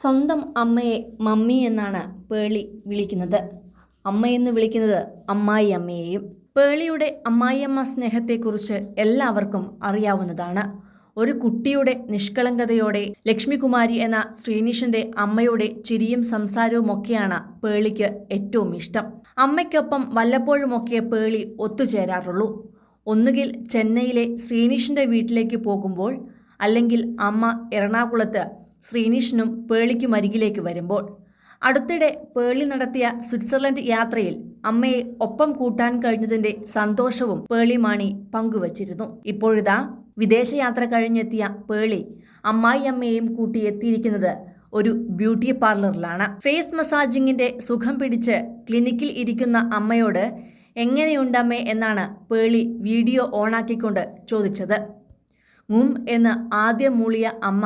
സ്വന്തം അമ്മയെ മമ്മി എന്നാണ് പേളി വിളിക്കുന്നത്. അമ്മയെന്ന് വിളിക്കുന്നത് അമ്മായി അമ്മയെയും. പേളിയുടെ അമ്മായിയമ്മ സ്നേഹത്തെക്കുറിച്ച് എല്ലാവർക്കും അറിയാവുന്നതാണ്. ഒരു കുട്ടിയുടെ നിഷ്കളങ്കതയോടെ ലക്ഷ്മികുമാരി എന്ന ശ്രീനിഷിന്റെ അമ്മയുടെ ചിരിയും സംസാരവുമൊക്കെയാണ് പേളിക്ക് ഏറ്റവും ഇഷ്ടം. അമ്മയ്ക്കൊപ്പം വല്ലപ്പോഴുമൊക്കെ പേളി ഒത്തുചേരാറുള്ളൂ. ഒന്നുകിൽ ചെന്നൈയിലെ ശ്രീനിഷിന്റെ വീട്ടിലേക്ക് പോകുമ്പോൾ അല്ലെങ്കിൽ അമ്മ എറണാകുളത്ത് ശ്രീനിഷിനും പേളിക്കും അരികിലേക്ക് വരുമ്പോൾ അടുത്തിടെ പേളി നടത്തിയ സ്വിറ്റ്സർലൻഡ് യാത്രയിൽ അമ്മയെ ഒപ്പം കൂട്ടാൻ കഴിഞ്ഞതിന്റെ സന്തോഷവും പേളി മാണി പങ്കുവച്ചിരുന്നു. ഇപ്പോഴിതാ വിദേശയാത്ര കഴിഞ്ഞെത്തിയ പേളി അമ്മായി അമ്മയെയും കൂട്ടി എത്തിയിരിക്കുന്നത് ഒരു ബ്യൂട്ടി പാർലറിലാണ്. ഫേസ് മസാജിങ്ങിന്റെ സുഖം പിടിച്ച് ക്ലിനിക്കിൽ ഇരിക്കുന്ന അമ്മയോട് എങ്ങനെയുണ്ടമ്മേ എന്നാണ് പേളി വീഡിയോ ഓണാക്കിക്കൊണ്ട് ചോദിച്ചത്. ഉം എന്ന് ആദ്യം മൂളിയ അമ്മ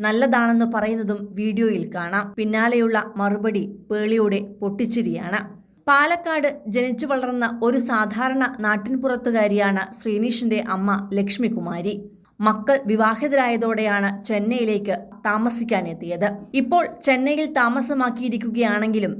നല്ലതാണെന്ന് പറയുന്നതും വീഡിയോയിൽ കാണാം. പിന്നാലെയുള്ള മറുപടി പേളിയുടെ പൊട്ടിച്ചിരിയാണ്. പാലക്കാട് ജനിച്ചു വളർന്ന ഒരു സാധാരണ നാട്ടിൻപുറത്തുകാരിയാണ് ശ്രീനീഷിന്റെ അമ്മ ലക്ഷ്മികുമാരി. മക്കൾ വിവാഹിതരായതോടെയാണ് ചെന്നൈയിലേക്ക് താമസിക്കാനെത്തിയത്. ഇപ്പോൾ ചെന്നൈയിൽ താമസമാക്കിയിരിക്കുകയാണെങ്കിലും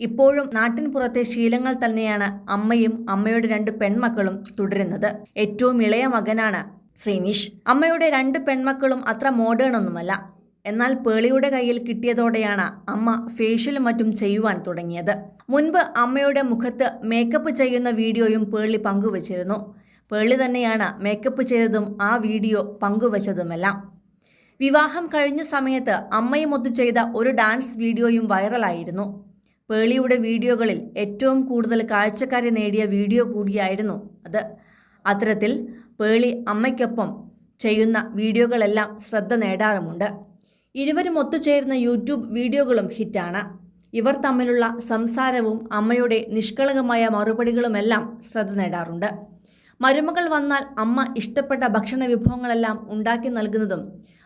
ഇപ്പോഴും നാട്ടിൻപുറത്തെ ശീലങ്ങൾ തന്നെയാണ് അമ്മയും അമ്മയുടെ രണ്ട് പെൺമക്കളും തുടരുന്നത്. ഏറ്റവും ഇളയ മകനാണ് ശ്രീനിഷ് അമ്മയുടെ രണ്ട് പെൺമക്കളും അത്ര മോഡേൺ ഒന്നുമല്ല എന്നാൽ പേളിയുടെ കയ്യിൽ കിട്ടിയതോടെയാണ് അമ്മ ഫേഷ്യലും മറ്റും ചെയ്യുവാൻ തുടങ്ങിയത്. മുൻപ് അമ്മയുടെ മുഖത്ത് മേക്കപ്പ് ചെയ്യുന്ന വീഡിയോയും പേളി പങ്കുവച്ചിരുന്നു. പേളി തന്നെയാണ് മേക്കപ്പ് ചെയ്തതും ആ വീഡിയോ പങ്കുവച്ചതുമെല്ലാം. വിവാഹം കഴിഞ്ഞ സമയത്ത് അമ്മയുമൊത്തു ചെയ്ത ഒരു ഡാൻസ് വീഡിയോയും വൈറലായിരുന്നു. പേളിയുടെ വീഡിയോകളിൽ ഏറ്റവും കൂടുതൽ കാഴ്ചക്കാരെ നേടിയ വീഡിയോ കൂടിയായിരുന്നു അത്. അത്തരത്തിൽ പേളി അമ്മയ്ക്കൊപ്പം ചെയ്യുന്ന വീഡിയോകളെല്ലാം ശ്രദ്ധ നേടാറുമുണ്ട്. ഇരുവരും ഒത്തുചേരുന്ന യൂട്യൂബ് വീഡിയോകളും ഹിറ്റാണ്. ഇവർ തമ്മിലുള്ള സംസാരവും അമ്മയുടെ നിഷ്കളങ്കമായ മറുപടികളുമെല്ലാം ശ്രദ്ധ നേടാറുണ്ട്. മരുമകൾ വന്നാൽ അമ്മ ഇഷ്ടപ്പെട്ട ഭക്ഷണ വിഭവങ്ങളെല്ലാം ഉണ്ടാക്കി നൽകുന്നതും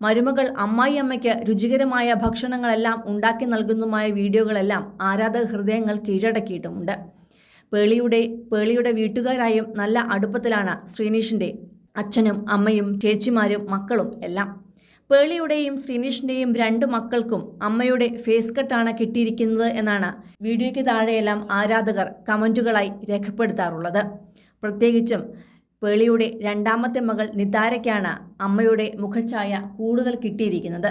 മരുമകൾ അമ്മായി അമ്മയ്ക്ക് രുചികരമായ ഭക്ഷണങ്ങളെല്ലാം ഉണ്ടാക്കി നൽകുന്നതുമായ വീഡിയോകളെല്ലാം ആരാധക ഹൃദയങ്ങൾ കീഴടക്കിയിട്ടുമുണ്ട്. പേളിയുടെ പേളിയുടെ വീട്ടുകാരായും നല്ല അടുപ്പത്തിലാണ് ശ്രീനീഷിന്റെ അച്ഛനും അമ്മയും ചേച്ചിമാരും മക്കളും എല്ലാം. പേളിയുടെയും ശ്രീനീഷിന്റെയും രണ്ട് മക്കൾക്കും അമ്മയുടെ ഫേസ് കട്ടാണ് കിട്ടിയിരിക്കുന്നത് എന്നാണ് വീഡിയോയ്ക്ക് താഴെയെല്ലാം ആരാധകർ കമന്റുകളായി രേഖപ്പെടുത്താറുള്ളത്. പ്രത്യേകിച്ചും പേളിയുടെ രണ്ടാമത്തെ മകൾ നിതാരയ്ക്കാണ് അമ്മയുടെ മുഖഛായ കൂടുതൽ കിട്ടിയിരിക്കുന്നത്.